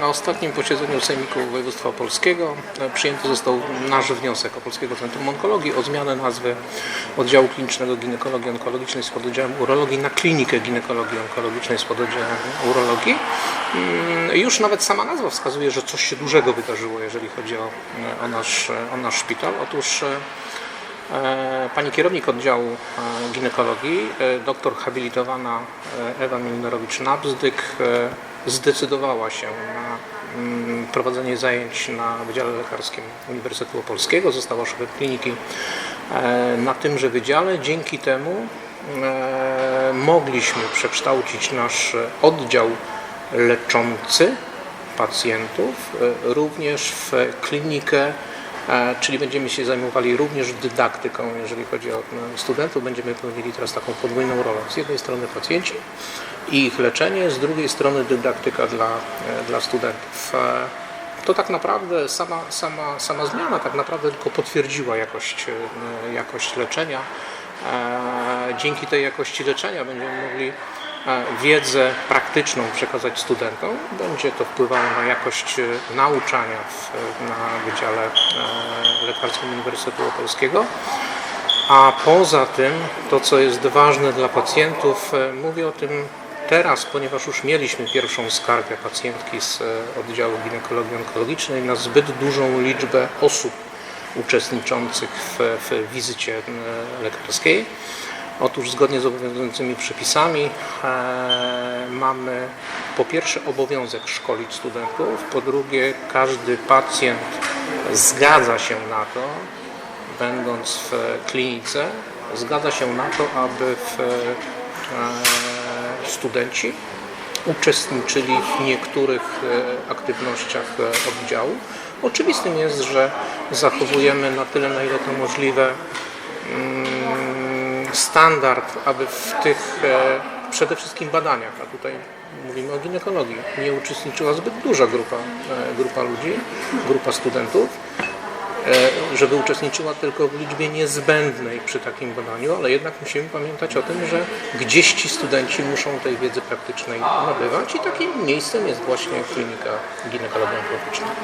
Na ostatnim posiedzeniu Sejmiku Województwa Opolskiego e, przyjęty został nasz wniosek Opolskiego Centrum Onkologii o zmianę nazwy oddziału klinicznego ginekologii onkologicznej z pododdziałem urologii na klinikę ginekologii onkologicznej z pododdziałem urologii. Mm, Już nawet sama nazwa wskazuje, że coś się dużego wydarzyło, jeżeli chodzi o, o, nasz, o nasz szpital. Otóż e, E, Pani kierownik oddziału e, ginekologii, e, doktor habilitowana e, Ewa Milinorowicz-Nabzdyk e, zdecydowała się na mm, prowadzenie zajęć na Wydziale Lekarskim Uniwersytetu Opolskiego. Została szefem kliniki e, na tymże wydziale. Dzięki temu e, mogliśmy przekształcić nasz oddział leczący pacjentów e, również w klinikę E, czyli będziemy się zajmowali również dydaktyką, jeżeli chodzi o e, studentów. Będziemy pełnili teraz taką podwójną rolę. Z jednej strony pacjenci i ich leczenie, z drugiej strony dydaktyka dla, e, dla studentów. To tak naprawdę sama, sama, sama zmiana tak naprawdę tylko potwierdziła jakość, e, jakość leczenia. Dzięki tej jakości leczenia będziemy mogli wiedzę praktyczną przekazać studentom. Będzie to wpływało na jakość e, nauczania w, na Wydziale e, Lekarskim Uniwersytetu Opolskiego. A poza tym, to co jest ważne dla pacjentów, e, mówię o tym teraz, ponieważ już mieliśmy pierwszą skargę pacjentki z e, oddziału ginekologii onkologicznej na zbyt dużą liczbę osób uczestniczących w, w wizycie e, lekarskiej. Otóż zgodnie z obowiązującymi przepisami e, mamy po pierwsze obowiązek szkolić studentów, po drugie każdy pacjent zgadza się na to, będąc w klinice, zgadza się na to, aby w, e, studenci uczestniczyli w niektórych e, aktywnościach e, oddziału. Oczywistym jest, że zachowujemy na tyle, na ile to możliwe, mm, standard, aby w tych e, przede wszystkim badaniach, a tutaj mówimy o ginekologii, nie uczestniczyła zbyt duża grupa, e, grupa ludzi, grupa studentów, e, żeby uczestniczyła tylko w liczbie niezbędnej przy takim badaniu, ale jednak musimy pamiętać o tym, że gdzieś ci studenci muszą tej wiedzy praktycznej nabywać i takim miejscem jest właśnie klinika ginekologii onkologicznej.